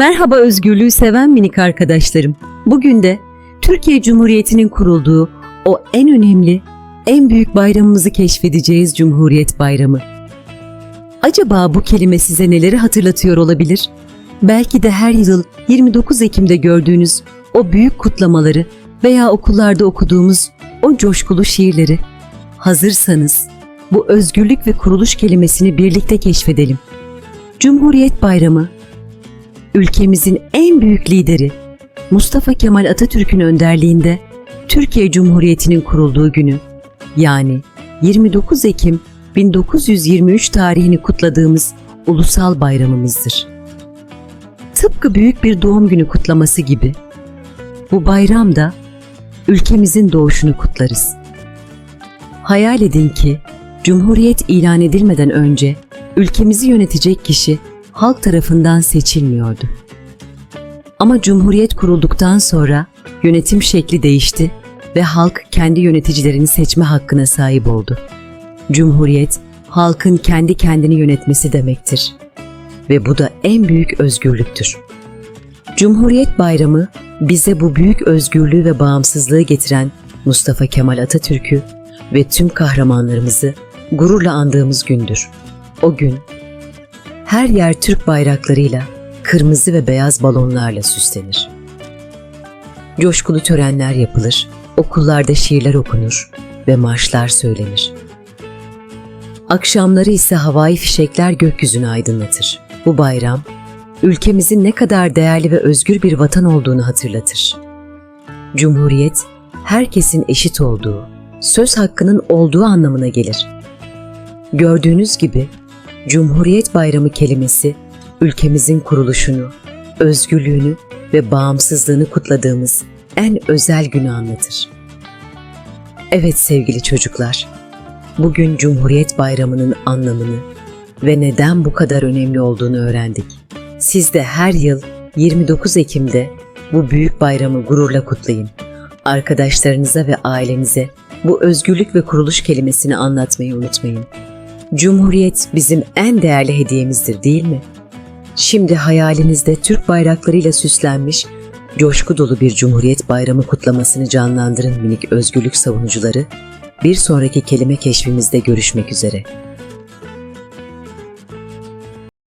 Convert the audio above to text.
Merhaba özgürlüğü seven minik arkadaşlarım. Bugün de Türkiye Cumhuriyeti'nin kurulduğu o en önemli, en büyük bayramımızı keşfedeceğiz Cumhuriyet Bayramı. Acaba bu kelime size neleri hatırlatıyor olabilir? Belki de her yıl 29 Ekim'de gördüğünüz o büyük kutlamaları veya okullarda okuduğumuz o coşkulu şiirleri. Hazırsanız bu özgürlük ve kuruluş kelimesini birlikte keşfedelim. Cumhuriyet Bayramı ülkemizin en büyük lideri Mustafa Kemal Atatürk'ün önderliğinde Türkiye Cumhuriyeti'nin kurulduğu günü yani 29 Ekim 1923 tarihini kutladığımız ulusal bayramımızdır. Tıpkı büyük bir doğum günü kutlaması gibi bu bayramda ülkemizin doğuşunu kutlarız. Hayal edin ki Cumhuriyet ilan edilmeden önce ülkemizi yönetecek kişi halk tarafından seçilmiyordu. Ama Cumhuriyet kurulduktan sonra yönetim şekli değişti ve halk kendi yöneticilerini seçme hakkına sahip oldu. Cumhuriyet, halkın kendi kendini yönetmesi demektir. Ve bu da en büyük özgürlüktür. Cumhuriyet Bayramı bize bu büyük özgürlüğü ve bağımsızlığı getiren Mustafa Kemal Atatürk'ü ve tüm kahramanlarımızı gururla andığımız gündür. O gün her yer Türk bayraklarıyla, kırmızı ve beyaz balonlarla süslenir. Coşkulu törenler yapılır, okullarda şiirler okunur ve marşlar söylenir. Akşamları ise havai fişekler gökyüzünü aydınlatır. Bu bayram, ülkemizin ne kadar değerli ve özgür bir vatan olduğunu hatırlatır. Cumhuriyet, herkesin eşit olduğu, söz hakkının olduğu anlamına gelir. Gördüğünüz gibi Cumhuriyet Bayramı kelimesi ülkemizin kuruluşunu, özgürlüğünü ve bağımsızlığını kutladığımız en özel günü anlatır. Evet sevgili çocuklar, bugün Cumhuriyet Bayramı'nın anlamını ve neden bu kadar önemli olduğunu öğrendik. Siz de her yıl 29 Ekim'de bu büyük bayramı gururla kutlayın. Arkadaşlarınıza ve ailenize bu özgürlük ve kuruluş kelimesini anlatmayı unutmayın. Cumhuriyet bizim en değerli hediyemizdir değil mi? Şimdi hayalinizde Türk bayraklarıyla süslenmiş, coşku dolu bir Cumhuriyet Bayramı kutlamasını canlandırın minik özgürlük savunucuları. Bir sonraki kelime keşfimizde görüşmek üzere.